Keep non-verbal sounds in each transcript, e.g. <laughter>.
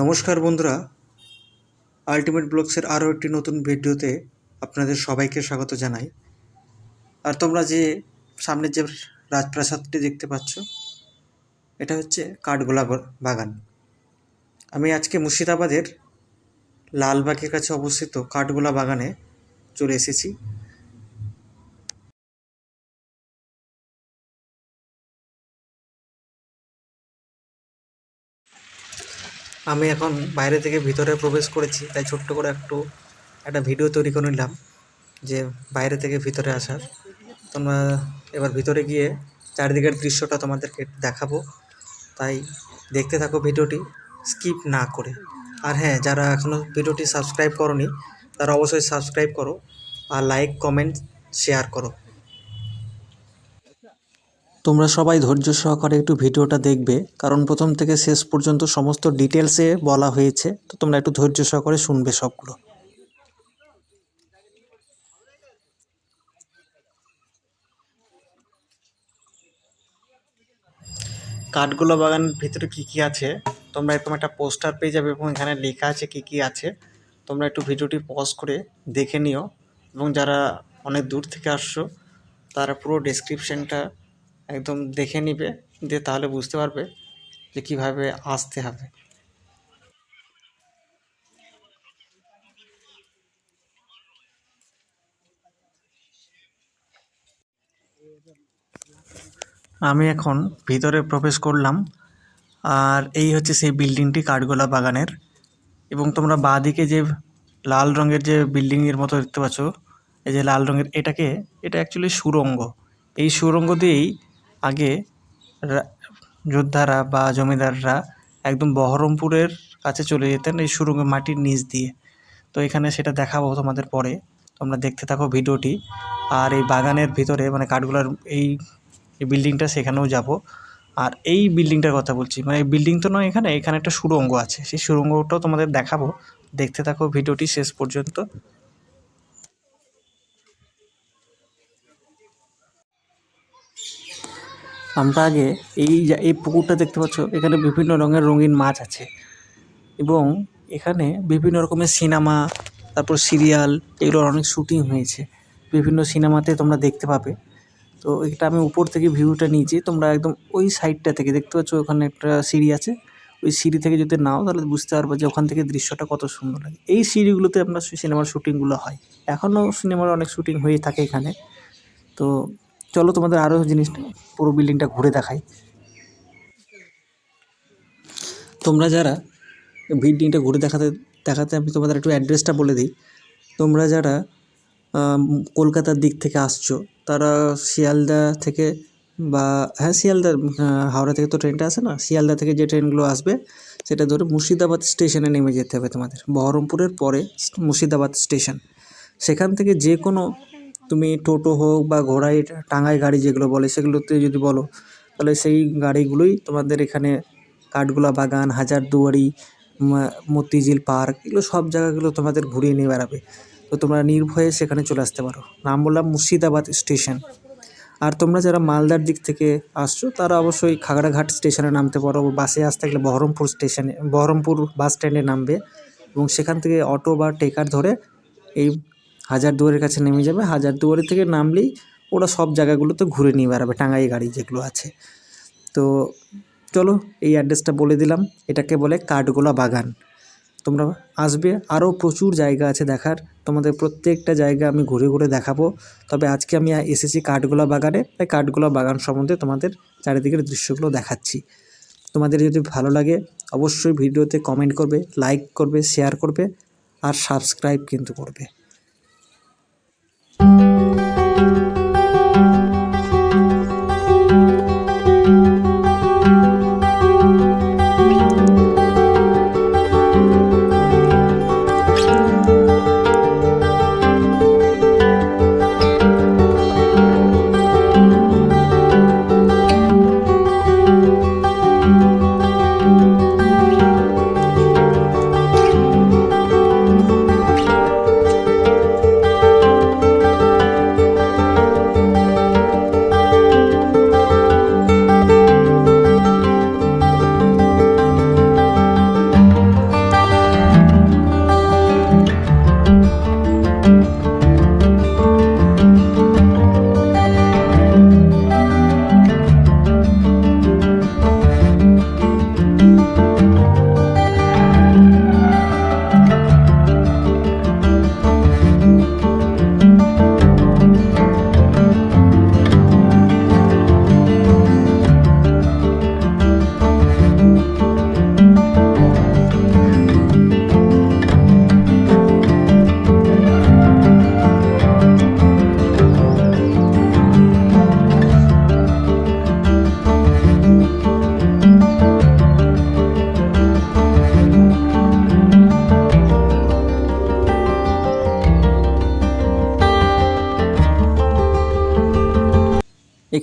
নমস্কার বন্ধুরা। আলটিমেট ব্লগসের আরও একটি নতুন ভিডিওতে আপনাদের সবাইকে স্বাগত জানাই। আর তোমরা যে সামনের যে রাজপ্রাসাদটি দেখতে পাচ্ছ, এটা হচ্ছে কাঠগোলা বাগান। আমি আজকে মুর্শিদাবাদের লালবাগের কাছে অবস্থিত কাঠগোলা বাগানে চলে এসেছি। আমি এখন বাইরে থেকে ভিতরে প্রবেশ করেছি, তাই ছোট্ট করে একটু একটা ভিডিও তৈরি করে নিলাম যে বাইরে থেকে ভিতরে আসার। তোমরা এবার ভিতরে গিয়ে চারিদিকের দৃশ্যটা তোমাদেরকে দেখাবো। তাই দেখতে থাকো ভিডিওটি, স্কিপ না করে। আর হ্যাঁ যারা এখনও ভিডিওটি সাবস্ক্রাইব করনি, তারা অবশ্যই সাবস্ক্রাইব করো আর লাইক, কমেন্ট, শেয়ার করো। তোমরা সবাই ধৈর্য সহকারে একটু ভিডিওটা দেখবে, কারণ প্রথম থেকে শেষ পর্যন্ত সমস্ত ডিটেলসে বলা হয়েছে, তো তোমরা একটু ধৈর্য সহকারে শুনবে সবগুলো। কাঠগোলা বাগানের ভিতরে কি কি আছে, তোমরা একদম একটা পোস্টার পেয়ে যাবে এবং এখানে লেখা আছে কি কি আছে, তোমরা একটু ভিডিওটি পজ করে দেখে নিও, এবং যারা অনেক দূর থেকে আসছো, তারা পুরো ডেসক্রিপশনটা একদম দেখে নিবে, দিয়ে তাহলে বুঝতে পারবে যে কীভাবে আসতে হবে। আমি এখন ভিতরে প্রবেশ করলাম, আর এই হচ্ছে সেই বিল্ডিংটি কাঠগোলা বাগানের। এবং তোমরা বাঁদিকে যে লাল রঙের যে বিল্ডিংয়ের মতো দেখতে পাচ্ছ, এই যে লাল রঙের এটাকে, এটা অ্যাকচুয়ালি সুরঙ্গ। এই সুরঙ্গ দিয়েই আগে যোদ্ধারা বা জমিদাররা একদম বহরমপুরের কাছে চলে যেতেন এই সুড়ঙ্গ মাটির নিচ দিয়ে। তো এখানে সেটা দেখাবো তোমাদের পরে। তোমরা দেখতে থাকো ভিডিওটি। আর এই বাগানের ভিতরে মানে কাঠগুলার এই বিল্ডিংটা সেখানেও যাব। আর এই বিল্ডিংটার কথা বলছি মানে এই বিল্ডিং তো নয় এখানে এখানে একটা সুড়ঙ্গ আছে। সেই সুরঙ্গটাও তোমাদের দেখাবো। দেখতে থাকো ভিডিওটি শেষ পর্যন্ত। আমরা আগে এই এই পুকুরটা দেখতে পাচ্ছ, এখানে বিভিন্ন রঙের রঙিন মাছ আছে। এবং এখানে বিভিন্ন রকমের সিনেমা, তারপর সিরিয়াল, এগুলোর অনেক শুটিং হয়েছে। বিভিন্ন সিনেমাতে তোমরা দেখতে পাবে। তো এটা আমি উপর থেকে ভিউটা নিয়েছি, তোমরা একদম ওই সাইডটা থেকে দেখতে পাচ্ছ, ওখানে একটা সিঁড়ি আছে। ওই সিঁড়ি থেকে যদি নাও, তাহলে বুঝতে পারবে যে ওখান থেকে দৃশ্যটা কত সুন্দর লাগে। এই সিঁড়িগুলোতে আপনার সিনেমার শুটিংগুলো হয়। এখনও সিনেমার অনেক শুটিং হয়ে থাকে এখানে। তো চলো তোমাদের আরও জিনিসটা পুরো বিল্ডিংটা ঘুরে দেখাই। তোমরা যারা বিল্ডিংটা ঘুরে দেখাতে দেখাতে আমি তোমাদের একটু অ্যাড্রেসটা বলে দিই। তোমরা যারা কলকাতার দিক থেকে আসছো, তারা শিয়ালদা থেকে বা হ্যাঁ শিয়ালদা হাওড়া থেকে তো ট্রেনটা আসে না? শিয়ালদা থেকে যে ট্রেনগুলো আসবে, সেটা ধরে মুর্শিদাবাদ স্টেশনে নেমে যেতে হবে তোমাদের। বহরমপুরের পরে মুর্শিদাবাদ স্টেশন সেখান থেকে যে কোনো তুমি টোটো হোক বা ঘোড়ায় টাঙ্গাই গাড়ি যেগুলো বলে সেগুলোতে যদি বলো, তাহলে সেই গাড়িগুলোই তোমাদের এখানে কাঠগোলা বাগান, হাজারদুয়ারি মতিঝিল পার্ক এগুলো সব জায়গাগুলো তোমাদের ঘুরিয়ে নিয়ে বেড়াবে। তো তোমরা নির্ভয়ে সেখানে চলে আসতে পারো। নাম বললাম মুর্শিদাবাদ স্টেশন। আর তোমরা যারা মালদার দিক থেকে আসছো, তারা অবশ্যই খাগড়াঘাট স্টেশনে নামতে পারো বাসে আসতে গেলে বহরমপুর স্টেশনে, বহরমপুর বাস স্ট্যান্ডে নামবে এবং সেখান থেকে অটো বা টেকার ধরে এই হাজারদুয়ারির কাছে নেমে যাবে। হাজারদুয়ারি থেকে নামলেই ওরা সব জায়গাগুলোতে ঘুরে নিয়ে বেড়াবে টাঙ্গাই গাড়ি যেগুলো আছে। তো চলো এই অ্যাড্রেসটা বলে দিলাম। এটাকে বলে কাঠগোলা বাগান। তোমরা আসবে। আরও প্রচুর জায়গা আছে দেখার। তোমাদের প্রত্যেকটা জায়গা আমি ঘুরে ঘুরে দেখাবো। তবে আজকে আমি এসেছি কাঠগোলা বাগানে। তাই কাঠগোলা বাগান সম্বন্ধে তোমাদের চারিদিকের দৃশ্যগুলো দেখাচ্ছি। তোমাদের যদি ভালো লাগে, অবশ্যই ভিডিওতে কমেন্ট করবে লাইক করবে শেয়ার করবে, আর সাবস্ক্রাইব কিন্তু করবে।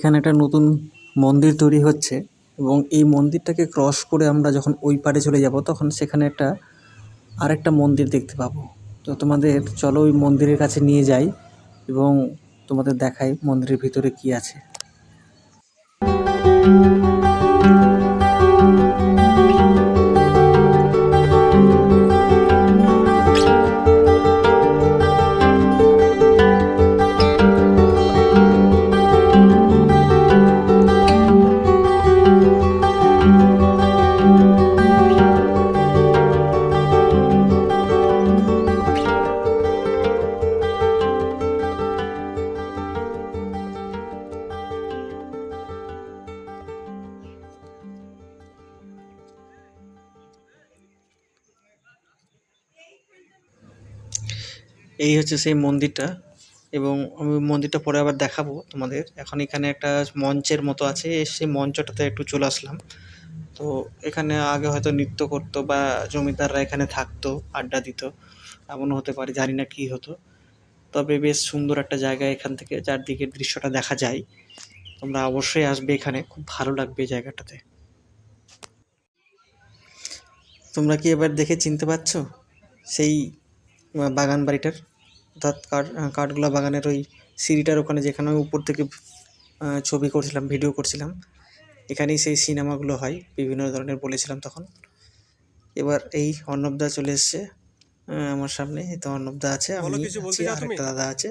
এখানে একটা নতুন মন্দির তৈরি হচ্ছে এবং এই মন্দিরটাকে ক্রস করে আমরা যখন ওই পারে চলে যাব, তখন সেখানে একটা আরেকটা মন্দির দেখতে পাবো। তো তোমাদের, চলো ওই মন্দিরের কাছে নিয়ে যাই এবং তোমাদের দেখাই মন্দিরের ভিতরে কি আছে। হচ্ছে সেই মন্দিরটা এবং আমি মন্দিরটা পরে আবার দেখাবো তোমাদের। এখন এখানে একটা মঞ্চের মতো আছে সেই মঞ্চটাতে একটু চলে আসলাম। তো এখানে আগে হয়তো নৃত্য করতো বা জমিদাররা এখানে থাকতো, আড্ডা দিত, এমনও হতে পারে, জানি না কী হতো। তবে বেশ সুন্দর একটা জায়গা এখান থেকে, চারদিকের দৃশ্যটা দেখা যায়। তোমরা অবশ্যই আসবে এখানে, খুব ভালো লাগবে জায়গাটাতে। তোমরা কি এবার দেখে চিনতে পারছ? সেই বাগান বাড়িটার? অর্থাৎ কাঠ কাঠগোলা বাগানের ওই সিঁড়িটার ওখানে যেখানে উপর থেকে ছবি করছিলাম ভিডিও করছিলাম এখানেই সেই সিনেমাগুলো হয় বিভিন্ন ধরনের বলেছিলাম তখন। এবার এই অর্ণবদা চলে এসছে আমার সামনে তো অর্ণবদা আছে আমি? একটা দাদা আছে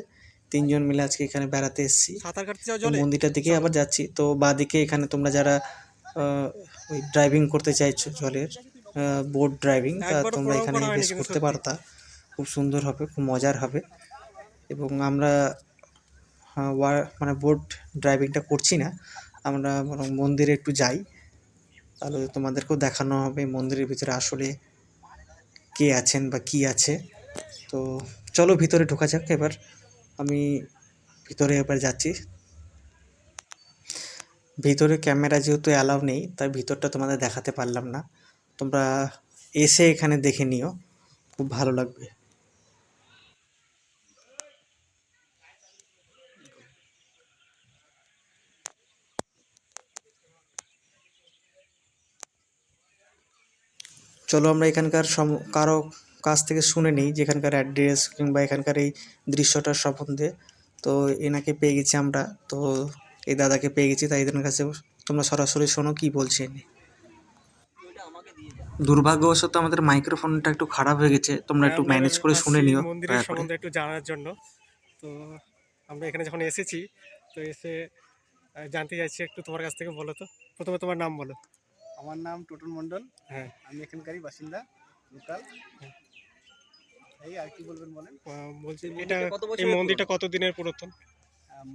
তিনজন মিলে আজকে এখানে বেড়াতে এসেছি। মন্দিরটার দিকে আবার যাচ্ছি তো বাদিকে এখানে তোমরা যারা ওই ড্রাইভিং করতে চাইছো জলের বোট ড্রাইভিং তা তোমরা এখানে বেশ করতে পারতা খুব সুন্দর হবে, খুব মজার হবে। এবং আমরা ওয়ার মানে বোট ড্রাইভিংটা করছি না। আমরা বরং মন্দিরে একটু যাই। তাহলে তোমাদেরকেও দেখানো হবে মন্দিরের ভিতরে আসলে কে আছেন বা কি আছে। তো চলো ভিতরে ঢোকা যাক এবার। আমি ভিতরে এবার যাচ্ছি। ভিতরে ক্যামেরা যেহেতু অ্যালাউ নেই, তাই ভিতরটা তোমাদের দেখাতে পারলাম না। তোমরা এসে এখানে দেখে নিও। খুব ভালো লাগবে। চলো আমরা এখানকার সম কারও কাছ থেকে শুনে নিই যে এখানকার অ্যাড্রেস কিংবা এখানকার এই দৃশ্যটার সম্বন্ধে। তো এনাকে পেয়ে গেছি আমরা। তো এই দাদাকে পেয়ে গেছি তাই এদের কাছে তোমরা সরাসরি শোনো কি বলছে ইনি। দুর্ভাগ্যবশত আমাদের মাইক্রোফোনটা একটু খারাপ হয়ে গেছে। তোমরা একটু ম্যানেজ করে শুনে নিও মন্দিরের সম্বন্ধে একটু জানার জন্য। তো আমরা এখানে যখন এসেছি তো এসে জানতে চাইছি একটু তোমার কাছ থেকে বলো তো। প্রথমে তোমার নাম বলো। আমার নাম টোটন মণ্ডল। হ্যাঁ। আমি এখানকারই বাসিন্দা লোকাল। এই আর কি বলবেন বলেন? বলছি এটা এই মন্দিরটা কত দিনের পুরাতন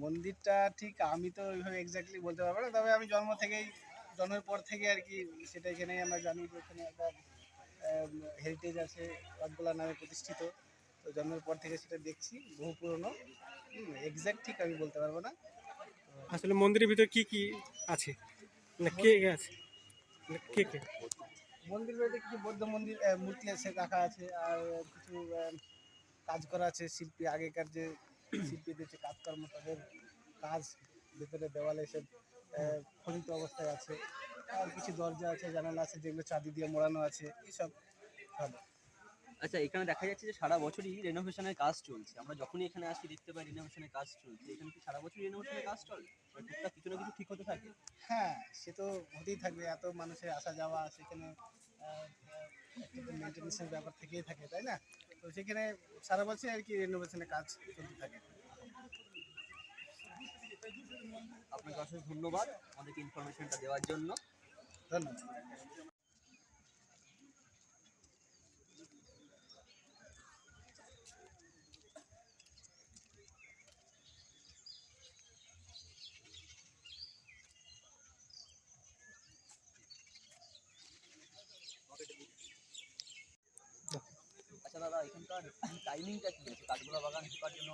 মন্দিরটা ঠিক আমি তো ওইভাবে এক্স্যাক্টলি বলতে পারব না তবে আমি জন্ম থেকেই জন্মের পর থেকে আর কি সেটা এখানেই আমরা জানি যে এখানে একটা হেরিটেজ আছে রথগোলা নামে প্রতিষ্ঠিত। তো জন্মের পর থেকে সেটা দেখছি বহু পুরনো। এক্স্যাক্ট ঠিক আমি বলতে পারব না। আসলে মন্দিরের ভিতরে কি কি আছে? না কে আছে? কে কে? মন্দির কিছু বৌদ্ধ মন্দির মূর্তি আছে, রাখা আছে, আর কিছু কাজ করা আছে, শিল্পী, আগেকার যে শিল্পীদের যে কাজকর্ম, তাদের কাজ ভেতরে দেওয়ালে সব খনিত অবস্থায় আছে। আর কিছু দরজা আছে, জানালা আছে, যেগুলো চাঁদি দিয়ে মোড়ানো আছে এইসব সব। আচ্ছা এখানে দেখা যাচ্ছে যে সারা বছরই রেনোভেশনের কাজ চলছে। আমরা যখনই এখানে আসি দেখতে পাই রেনোভেশনের কাজ চলছে। এখানে কি সারা বছরই রেনোভেশনের কাজ চলে? মানে টুকটাক কিছু না কিছু ঠিক হতে থাকে? হ্যাঁ সে তো হতেই থাকবে। এত মানুষের আসা যাওয়া সেখানে মেনটেন্যান্সের ব্যাপার থেকেই থাকে তাই না? তো সেখানে সারা বছর আর কি রেনোভেশনের কাজ চলতে থাকে। আপনাকে অশেষ ধন্যবাদ আমাদেরকে ইনফরমেশনটা দেওয়ার জন্য। ধন্যবাদ। এখানকার টাইমিংটা কি আছে? কাঠগোলা বাগান ঢোকার জন্য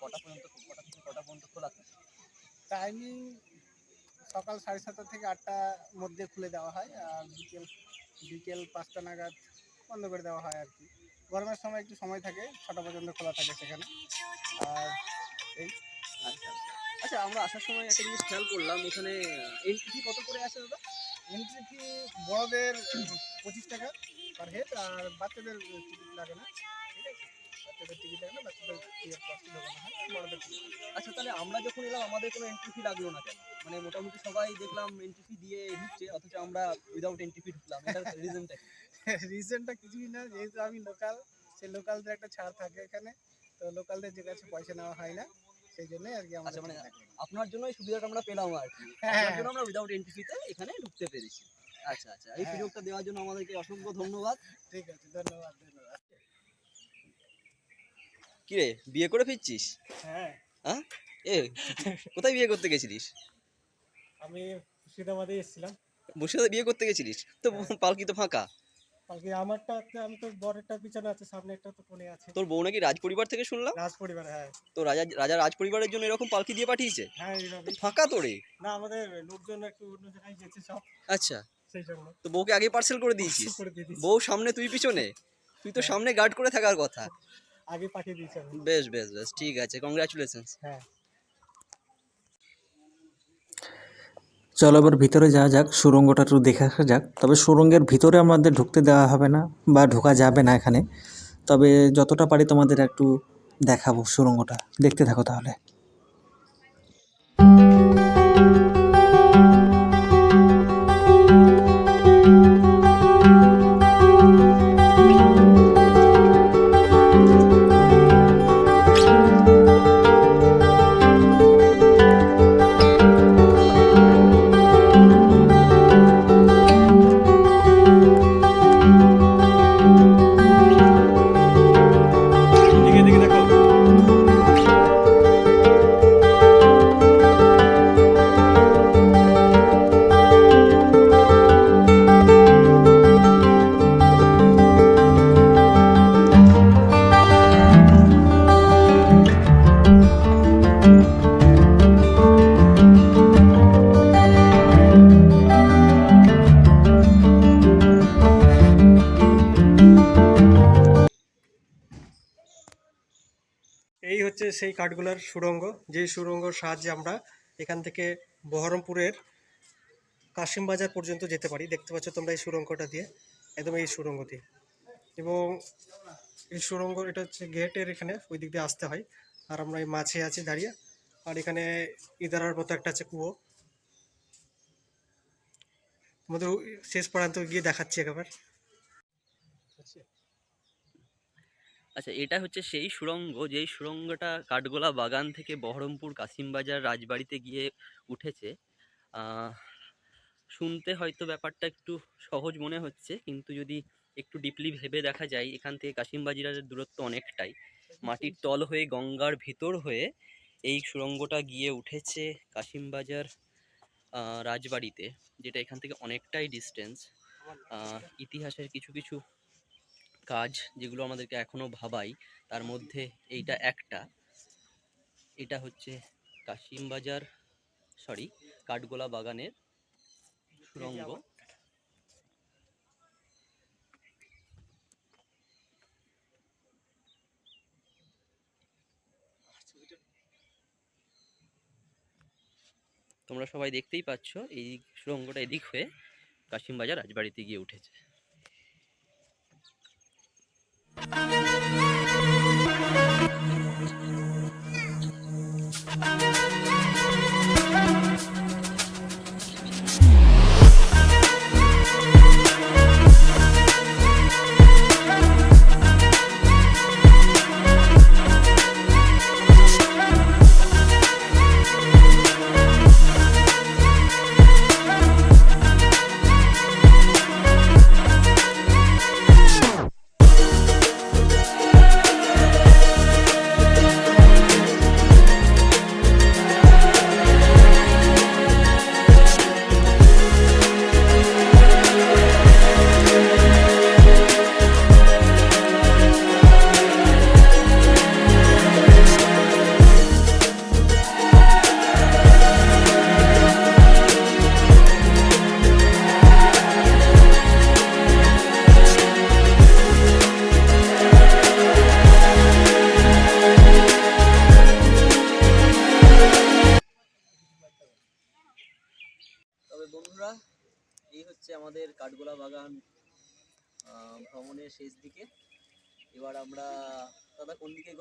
কটা পর্যন্ত কটা থেকে কটা পর্যন্ত খোলা থাকে? টাইমিং সকাল সাড়ে সাতটা থেকে আটটার মধ্যে খুলে দেওয়া হয় আর বিকেল বিকেল পাঁচটা নাগাদ বন্ধ করে দেওয়া হয় আর কি। গরমের সময় একটু সময় থাকে ছটা পর্যন্ত খোলা থাকে সেখানে। আর আচ্ছা আচ্ছা। আচ্ছা আমরা আসার সময় একটা জিনিস খেয়াল করলাম এখানে এন্ট্রি কত করে আছে দাদা? এন্ট্রি ফি বড়দের পঁচিশ টাকা। পার হেড আর বাচ্চাদের টিকিট লাগে না। ঠিক আছে? বাচ্চাদের টিকিট লাগে না বাচ্চাদের বড়দের আচ্ছা তাহলে আমরা যখন এলাম আমাদের কোনো এন্ট্রি ফি লাগল না কেন? মানে মোটামুটি সবাই দেখলাম এন্ট্রি ফি দিয়ে ঢুকছে অথচ আমরা উইদাউট এন্ট্রি ফি ঢুকলাম। এটার রিজনটা রিজনটা <laughs> কিছুই না যেহেতু আমি লোকাল সেই লোকালদের একটা ছাড় থাকে এখানে তো লোকালদের যে কাছে পয়সা নেওয়া হয় না সেই জন্যই আর কি আমাদের আচ্ছা, মানে আপনার জন্য এই সুবিধাটা আমরা পেলাম আর কি। হ্যাঁ, আপনার হ্যাঁ। জন্য আমরা উইদাউট এন্ট্রি ফিতে এখানে ঢুকতে পেরেছি। আচ্ছা আচ্ছা। এই হ্যাঁ। সুযোগটা দেওয়ার জন্য আমাদেরকে অসংখ্য ধন্যবাদ। ঠিক আছে ধন্যবাদ ধন্যবাদ। কি রে বিয়ে করে ফিরছিস? হ্যাঁ। হ্যাঁ এ কোথায় বিয়ে করতে গেছিলিস? আমি মুর্শিদাবাদে এসেছিলাম। বসে বিয়ে করতে গেছিলিস? তো পালকি তো ফাঁকা। কালকে আমারটা আমি তো বড়টা পিছনে আছে সামনে একটা তো কোণে আছে। তোর বউ নাকি রাজ পরিবার থেকে শুনলাম? রাজ পরিবার হ্যাঁ। তো রাজা রাজা রাজ পরিবারের জন্য এরকম পালকি দিয়ে পাঠিয়েছে? হ্যাঁ ফাঁকা তোরে? না আমাদের লোকজন একটু অন্য জায়গায় গেছে সব। আচ্ছা। সেই জন্য তো বউকে আগে পার্সেল করে দিয়েছিস? <laughs> করে দিয়ে দিয়েছি। বউ সামনে তুই পিছনে? তুই তো সামনে গার্ড করে থাকার কথা। <laughs> আগে পাঠিয়ে দিয়েছি আমি। বেশ বেশ বেশ ঠিক আছে কংগ্রাচুলেশনস হ্যাঁ। চলো এবার ভিতরে যাওয়া যাক সুড়ঙ্গটা একটু দেখে আসা যাক। তবে সুড়ঙ্গের ভিতরে আমাদের ঢুকতে দেওয়া হবে না বা ঢোকা যাবে না এখানে। তবে যতটা পারি তোমাদের একটু দেখাবো সুড়ঙ্গটা দেখতে থাকো তাহলে। এই হচ্ছে সেই কাঠগোলার সুড়ঙ্গ। যেই সুড়ঙ্গর সাহায্যে আমরা এখান থেকে বহরমপুরের কাশিমবাজার পর্যন্ত যেতে পারি। দেখতে পাচ্ছ তোমরা এই সুড়ঙ্গটা দিয়ে, একদম এই সুড়ঙ্গ দিয়ে। এবং এই সুড়ঙ্গ, এটা হচ্ছে গেটের এখানে ওই দিক দিয়ে আসতে হয়। আর আমরা এই মাঝে আছি দাঁড়িয়ে। আর এখানে ইদারার মতো একটা আছে কুয়ো। তোমাদের শেষ পর্যন্ত গিয়ে দেখাচ্ছি একবার। আচ্ছা এটা হচ্ছে সেই সুড়ঙ্গ, যেই সুড়ঙ্গটা কাঠগোলা বাগান থেকে বহরমপুর কাসিমবাজার রাজবাড়িতে গিয়ে উঠেছে। শুনতে হয়তো ব্যাপারটা একটু সহজ মনে হচ্ছে, কিন্তু যদি একটু ডিপলি ভেবে দেখা যায়, এখান থেকে কাশিমবাজারের দূরত্ব অনেকটাই। মাটির তল হয়ে গঙ্গার ভিতর হয়ে এই সুড়ঙ্গটা গিয়ে উঠেছে কাশিমবাজার রাজবাড়িতে, যেটা এখান থেকে অনেকটাই ডিস্টেন্স ইতিহাসের কিছু কিছু কাজ যেগুলো আমাদেরকে এখনও ভাবাই, তার মধ্যে এইটা একটা। এটা হচ্ছে কাশিমবাজার সরি কাঠগোলা বাগানের সুড়ঙ্গ তোমরা সবাই দেখতেই পাচ্ছ, এই সুড়ঙ্গটা এদিক হয়ে কাশিমবাজার রাজবাড়িতে গিয়ে উঠেছে।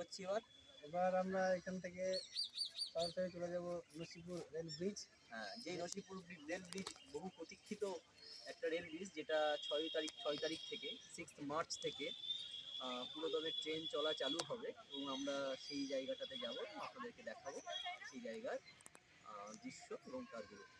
এগোচ্ছি এবার। এবার আমরা এখান থেকে সরাসরি চলে যাব নসিপুর রেল ব্রিজ। হ্যাঁ যে নসিপুর রেল ব্রিজ বহু প্রতীক্ষিত একটা রেল ব্রিজ যেটা ছয় তারিখ ছয় তারিখ থেকে সিক্স মার্চ থেকে আহ, পুরোদমে ট্রেন চলা চালু হবে এবং আমরা সেই জায়গাটাতে যাব আপনাদেরকে দেখাবো সেই জায়গার দৃশ্য এবং তার গুরুত্ব।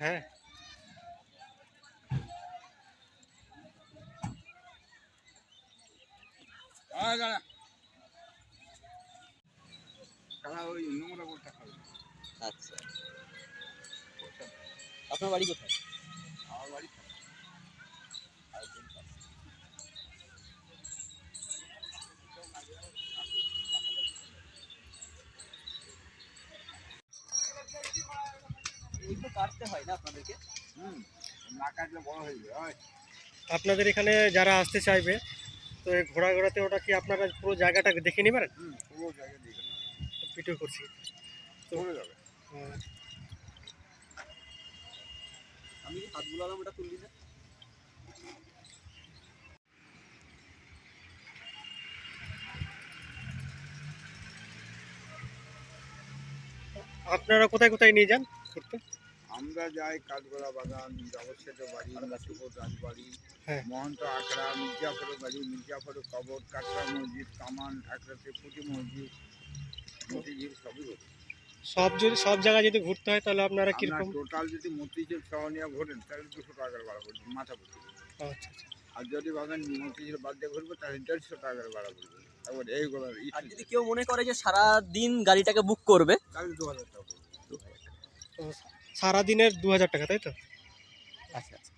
হ্যাঁ ওই নোংরা করতে খাবে আচ্ছা আপনার বাড়ি কোথায় আমার বাড়ি এইগুলো কাটতে হয় না আপনাদেরকে হুম না কাটলে বড় হয়ে যাবে ওই আপনাদের এখানে যারা আসতে চাইবে তো এই ঘোড়া ঘোড়াতে ওটা কি আপনারা পুরো জায়গাটা দেখে নেবেন? পুরো জায়গা ভিডিও করছি। চলে যাবে। হুম। আমি যে হাত বুলালাম ওটা তুললি না আপনারা কোথায় কোথায় নিয়ে যান ঘুরতে? আমরা যাই কাঠগোলা বাগান জগৎসেট বাড়ি নসিপুর রাজবাড়ি হ্যাঁ। মহন্ত আখড়া মির্জাপুর বাড়ি মির্জাপুর কবর কাকড়া মসজিদ কামান একরাতে পুঁটি মসজিদ মতিঝিল সবই সব যদি সব জায়গায় যদি ঘুরতে হয় তাহলে আপনারা কীরকম? টোটাল যদি মতিঝিল সহ নিয়ে ঘোরেন তাহলে দুশো টাকার ভাড়া পড়বে মাথা পড়বে আচ্ছা আচ্ছা। আর যদি ভাবেন মতিঝিল বাদ দিয়ে ঘুরবে তাহলে দেড়শো টাকার ভাড়া পড়বে। এবার এইগুলো আর যদি কেউ মনে করে যে সারা দিন গাড়িটাকে বুক করবে? তাহলে দু হাজার টাকা পড়বে। সারাদিনের দু হাজার টাকা তাই তো? আচ্ছা আচ্ছা।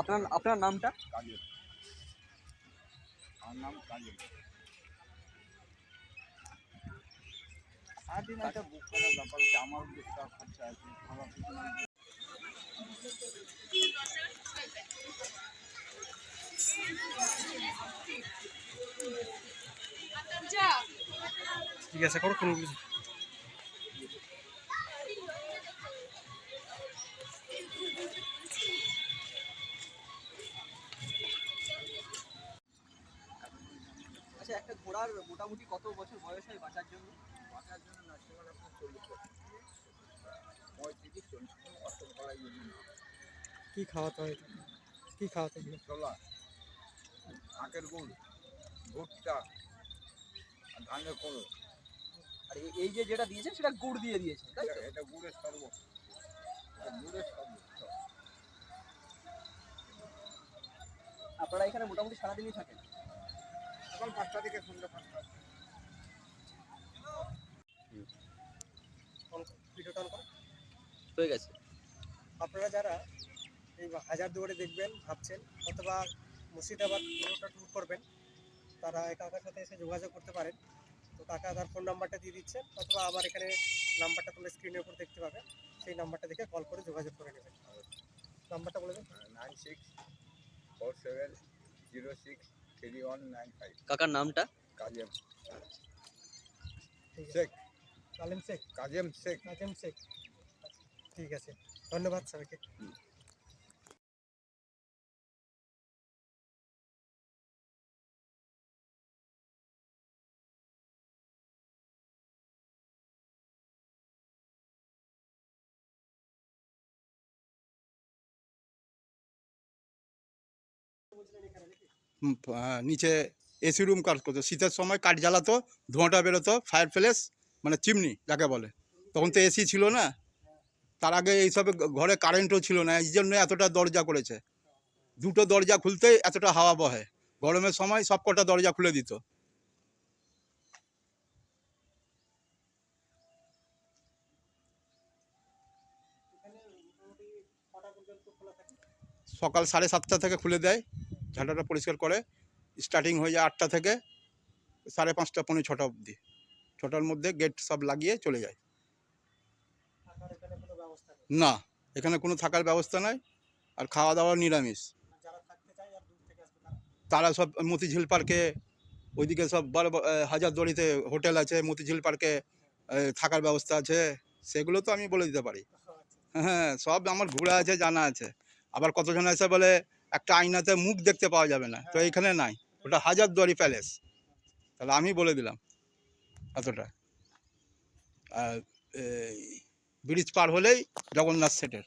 আপনার আপনার নামটা? নাম সারাদিন একটা বুক করার ব্যাপার আছে আমার একটা খরচা আছে খাবার আছে করো কোনো কিছু। আচ্ছা মোটামুটি কত বছর বয়স হয় বাঁচার জন্য? বাঁচার জন্য ন্যাশনাল আপনার চল্লিশ পঁয়ত্রিশ চল্লিশ কলাই না। কি খাওয়াতে হয়? কি খাওয়াতে হয়? ছোলা আখের গুড় ভুট্টা আর ধানের কোড়ো আর এই- এই যে যেটা দিয়েছেন সেটা গুড় দিয়ে দিয়েছেন তাই তো? এটা- গুড়ের এটা গুড়ের শরবত আপনারা এখানে মোটামুটি সারাদিনই থাকেন? সকাল পাঁচটা থেকে সন্ধ্যা পাঁচটা ভিডিওটা অন করো হয়ে গেছে। আপনারা যারা এই হাজার দুয়ারে দেখবেন ভাবছেন অথবা মুর্শিদাবাদ পুরোটা ট্যুর করবেন তারা এই কাকার সাথে এসে যোগাযোগ করতে পারেন। তো কাকা তার ফোন নাম্বারটা দিয়ে দিচ্ছেন অথবা আমার এখানে নাম্বারটা তোমরা স্ক্রিনের উপর দেখতে পাবে। সেই নাম্বারটা দেখে কল করে যোগাযোগ করে নেবেন। নাম্বারটা বলে দেন। Nine six four seven zero six কাকার নামটা কাজেম শেখ কালেম শেখ কাজেম শেখ কাজেম শেখ ঠিক আছে ধন্যবাদ স্যারকে বলছিলেন এখানে নিচে এসি রুম কাজ করতো শীতের সময় কাঠ জ্বালাতো, ধোঁয়াটা বেরোতো ফায়ার প্লেস মানে চিমনি, যাকে বলে। তখন তো এসি ছিল না। তার আগে এইসব ঘরে কারেন্টও ছিল না। এই জন্য এতটা দরজা করেছে। দুটো দরজা খুলতেই এতটা হাওয়া বহে। গরমের সময় সব কটা দরজা খুলে দিত। সকাল সাড়ে সাতটা থেকে খুলে দেয়। ঝাঁটাটা পরিষ্কার করে স্টার্টিং হয়ে যায় আটটা থেকে সাড়ে পাঁচটা, পৌনে ছটা অবধি। ছটার মধ্যে গেট সব লাগিয়ে চলে যায়। না, এখানে কোনো থাকার ব্যবস্থা নাই আর খাওয়া দাওয়া নিরামিষ। তারা সব মতিঝিল পার্কে, ওইদিকে সব বড় হাজারদুয়ারিতে হোটেল আছে, মতিঝিল পার্কে থাকার ব্যবস্থা আছে, সেগুলো তো আমি বলে দিতে পারি। হ্যাঁ সব আমার ঘোরা আছে, জানা আছে। আবার কতজন আছে বলে একটা আয়নাতে মুখ দেখতে পাওয়া যাবে না। তো এইখানে নাই। ওটা হাজারদুয়ারি প্যালেস। তাহলে আমি বলে দিলাম। এতটা। ব্রিজ পার হলেই জগন্নাথ সেটের।